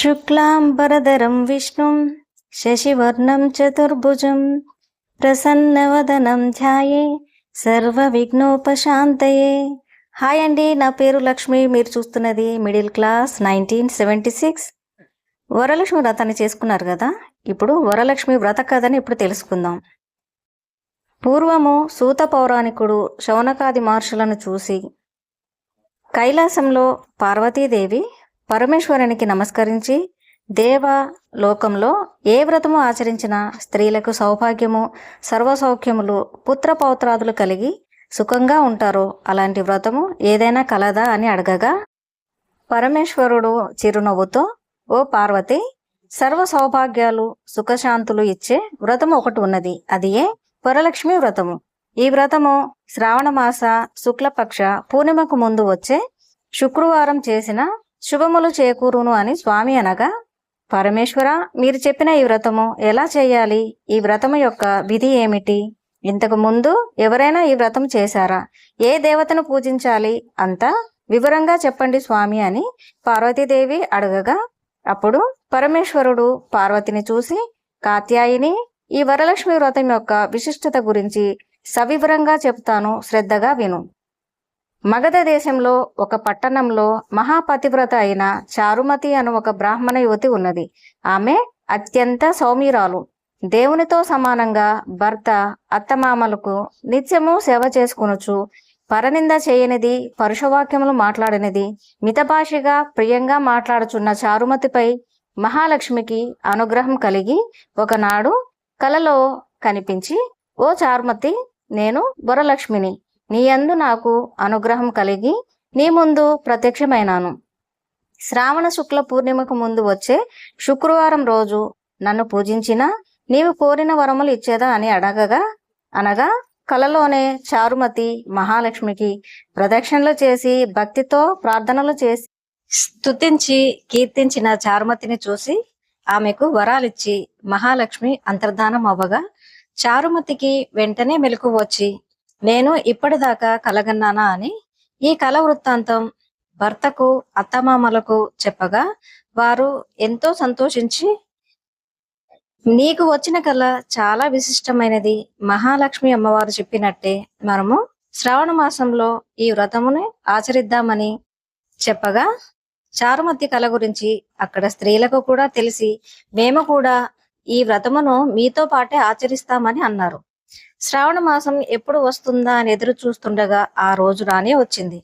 శుక్లాంబరధరం విష్ణుం శశివర్ణం చతుర్భుజం ప్రసన్నవదనం ధ్యాయే సర్వ విఘ్నోపశాంతయే హాయ్ అండి నా పేరు లక్ష్మి. మీరు చూస్తున్నది middle class nineteen seventy six. Varalakshmi వ్రతాన్ని చేసుకున్నారు కదా? ఇప్పుడు వరలక్ష్మి వ్రత కథని ఇప్పుడు తెలుసుకుందాం. పూర్వము సూత పౌరాణికుడు శౌనకాది మహర్షులను చూసి కైలాసంలో పార్వతీదేవి పరమేశ్వరునికి నమస్కరించి దేవ లోకంలో ఏ వ్రతము ఆచరించిన స్త్రీలకు సౌభాగ్యము సర్వసౌఖ్యములు పుత్ర పౌత్రాదులు కలిగి సుఖంగా ఉంటారో అలాంటి వ్రతము ఏదైనా కలదా అని అడగగా పరమేశ్వరుడు చిరునవ్వుతో ఓ పార్వతి సర్వ సౌభాగ్యాలు సుఖశాంతులు ఇచ్చే వ్రతము ఒకటి ఉన్నది. అది ఏ? వరలక్ష్మి వ్రతము. ఈ వ్రతము శ్రావణమాస శుక్లపక్ష పూర్ణిమకు ముందు వచ్చే శుక్రవారం చేసిన శుభములు చేకూరును అని స్వామి అనగా పరమేశ్వర మీరు చెప్పిన ఈ వ్రతము ఎలా చేయాలి? ఈ వ్రతము యొక్క విధి ఏమిటి? ఇంతకు ముందు ఎవరైనా ఈ వ్రతం చేశారా? ఏ దేవతను పూజించాలి? అంతా వివరంగా చెప్పండి స్వామి అని పార్వతీదేవి అడగగా అప్పుడు పరమేశ్వరుడు పార్వతిని చూసి కాత్యాయిని ఈ వరలక్ష్మి వ్రతం యొక్క విశిష్టత గురించి సవివరంగా చెప్తాను శ్రద్ధగా విను. మగధ దేశంలో ఒక పట్టణంలో మహాపతివ్రత అయిన చారుమతి అను ఒక బ్రాహ్మణ యువతి ఉన్నది. ఆమె అత్యంత సౌమ్యురాలు. దేవునితో సమానంగా భర్త అత్తమామలకు నిత్యము సేవ చేసుకునుచు పరనింద చేయనిది పరుషవాక్యములు మాట్లాడినది మితభాషిగా ప్రియంగా మాట్లాడుచున్న చారుమతిపై మహాలక్ష్మికి అనుగ్రహం కలిగి ఒకనాడు కలలో కనిపించి ఓ చారుమతి నేను వరలక్ష్మిని. నీ యందు నాకు అనుగ్రహం కలిగి నీ ముందు ప్రత్యక్షమైనాను. శ్రావణ శుక్ల పూర్ణిమకు ముందు వచ్చే శుక్రవారం రోజు నన్ను పూజించిన నీవు కోరిన వరములు ఇచ్చేదా అని అడగగా అనగా కలలోనే చారుమతి మహాలక్ష్మికి ప్రదక్షిణలు చేసి భక్తితో ప్రార్థనలు చేసి స్తుతించి కీర్తించిన చారుమతిని చూసి ఆమెకు వరాలిచ్చి మహాలక్ష్మి అంతర్ధానం అవ్వగా చారుమతికి వెంటనే మెలకు వచ్చి నేను ఇప్పటిదాకా కలగన్నానా అని ఈ కల వృత్తాంతం భర్తకు అత్తమామలకు చెప్పగా వారు ఎంతో సంతోషించి నీకు వచ్చిన కళ చాలా విశిష్టమైనది మహాలక్ష్మి అమ్మవారు చెప్పినట్టే మనము శ్రావణ మాసంలో ఈ వ్రతముని ఆచరిద్దామని చెప్పగా చారుమతి కళ గురించి అక్కడ స్త్రీలకు కూడా తెలిసి మేము కూడా ఈ వ్రతమును మీతో పాటే ఆచరిస్తామని అన్నారు. శ్రావణ మాసం ఎప్పుడు వస్తుందా అని ఎదురు చూస్తుండగా ఆ రోజు రానే వచ్చింది.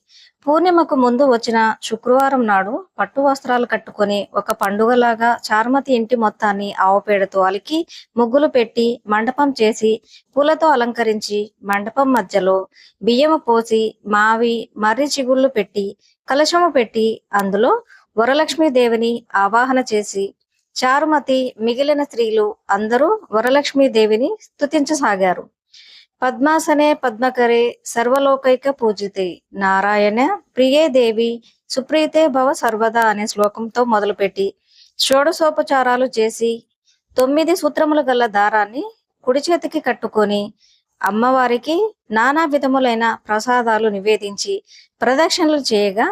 పూర్ణిమకు ముందు వచ్చిన శుక్రవారం నాడు పట్టు వస్త్రాలు కట్టుకొని ఒక పండుగలాగా చారుమతి ఇంటి మొత్తాన్ని ఆవుపేడతో అలికి ముగ్గులు పెట్టి మండపం చేసి పూలతో అలంకరించి మండపం మధ్యలో బియ్యము పోసి మావి మర్రి చిగుళ్ళు పెట్టి కలశము పెట్టి అందులో వరలక్ష్మీదేవిని ఆవాహన చేసి చారుమతి మిగిలిన స్త్రీలు అందరూ వరలక్ష్మీదేవిని స్తుతించసాగారు. పద్మాసనే పద్మకరే సర్వలోకైక పూజితే. నారాయణ ప్రియే దేవి సుప్రీతే భవ సర్వదా అనే శ్లోకంతో మొదలుపెట్టి షోడసోపచారాలు చేసి తొమ్మిది సూత్రములు గల దారాన్ని కుడి చేతికి కట్టుకొని అమ్మవారికి నానా విధములైన ప్రసాదాలు నివేదించి ప్రదక్షిణలు చేయగా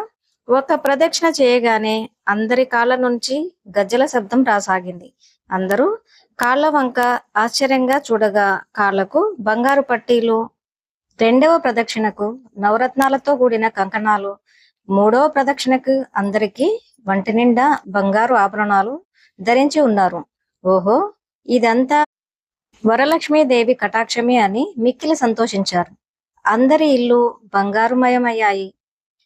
ఒక ప్రదక్షిణ చేయగానే అందరి కాళ్ళ నుంచి గజ్జల శబ్దం రాసాగింది. అందరూ కాళ్ళ వంక ఆశ్చర్యంగా చూడగా కాళ్ళకు బంగారు పట్టీలు రెండవ ప్రదక్షిణకు నవరత్నాలతో కూడిన కంకణాలు మూడవ ప్రదక్షిణకు అందరికీ వంటి నిండా బంగారు ఆభరణాలు ధరించి ఉన్నారు. ఓహో ఇదంతా వరలక్ష్మీదేవి కటాక్షమే అని మిక్కిలి సంతోషించారు. అందరి ఇల్లు బంగారుమయమయ్యాయి.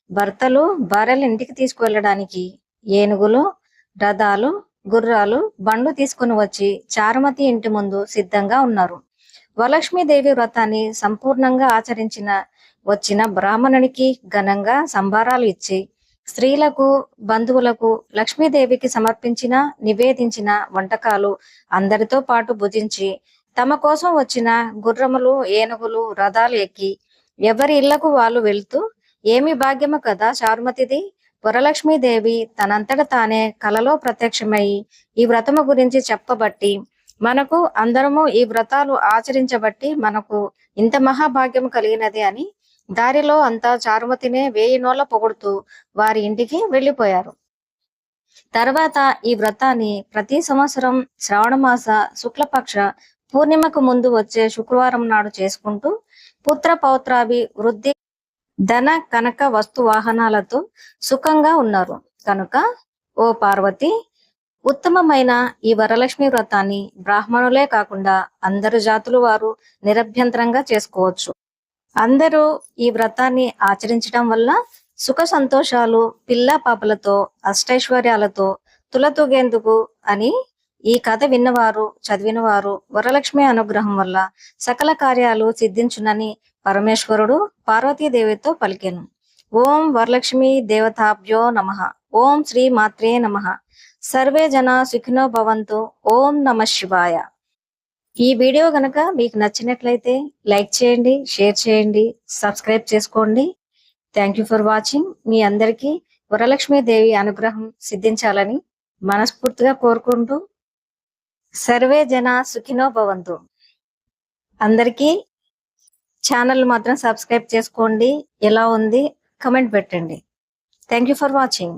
భర్తలు భార్యలు ఇంటికి తీసుకువెళ్ళడానికి ఏనుగులు రథాలు గుర్రాలు బండ్లు తీసుకుని వచ్చి చారుమతి ఇంటి ముందు సిద్ధంగా ఉన్నారు. వరలక్ష్మీదేవి వ్రతాన్ని సంపూర్ణంగా ఆచరించిన వచ్చిన బ్రాహ్మణునికి ఘనంగా సంభారాలు ఇచ్చి స్త్రీలకు బంధువులకు లక్ష్మీదేవికి సమర్పించిన నివేదించిన వంటకాలు అందరితో పాటు భుజించి తమ కోసం వచ్చిన గుర్రములు ఏనుగులు రథాలు ఎక్కి ఎవరి ఇళ్ళకు వాళ్ళు వెళ్తూ ఏమి భాగ్యము కదా చారుమతిది? వరలక్ష్మీదేవి తనంతట తానే కలలో ప్రత్యక్షమై ఈ వ్రతము గురించి చెప్పబట్టి మనకు అందరము ఈ వ్రతాలు ఆచరించబట్టి మనకు ఇంత మహాభాగ్యం కలిగినది అని దారిలో అంతా చారుమతినే వేయి నోళ్ళ పొగుడుతూ వారి ఇంటికి వెళ్ళిపోయారు. తర్వాత ఈ వ్రతాన్ని ప్రతి సంవత్సరం శ్రావణమాస శుక్లపక్ష పూర్ణిమకు ముందు వచ్చే శుక్రవారం నాడు చేసుకుంటూ పుత్ర పౌత్రాభి వృద్ధి ధన కనక వస్తు వాహనాలతో సుఖంగా ఉన్నారు. కనుక ఓ పార్వతి ఉత్తమమైన ఈ వరలక్ష్మి వ్రతాన్ని బ్రాహ్మణులే కాకుండా అందరు జాతులు వారు నిరభ్యంతరంగా చేసుకోవచ్చు. అందరూ ఈ వ్రతాన్ని ఆచరించడం వల్ల సుఖ సంతోషాలు పిల్ల పాపలతో అష్టైశ్వర్యాలతో తులతూగేందుకు అని ఈ కథ విన్నవారు చదివినవారు వరలక్ష్మి అనుగ్రహం వల్ల సకల కార్యాలు సిద్ధించునని పరమేశ్వరుడు పార్వతీదేవితో పలికెను. ఓం వరలక్ష్మి దేవతాభ్యో నమ. ఓం శ్రీ మాత్రే నమ. సర్వే జన సుఖినో భవంతు. ఓం నమ శివాయ. ఈ వీడియో గనక మీకు నచ్చినట్లయితే లైక్ చేయండి షేర్ చేయండి సబ్స్క్రైబ్ చేసుకోండి. థ్యాంక్ యూ ఫర్ వాచింగ్ మీ అందరికీ వరలక్ష్మి దేవి అనుగ్రహం సిద్ధించాలని మనస్ఫూర్తిగా కోరుకుంటూ సర్వే జన సుఖినో భవంతు. అందరికీ ఛానల్ మాత్రం సబ్స్క్రైబ్ చేసుకోండి. ఎలా ఉంది? కమెంట్ పెట్టండి. Thank you for watching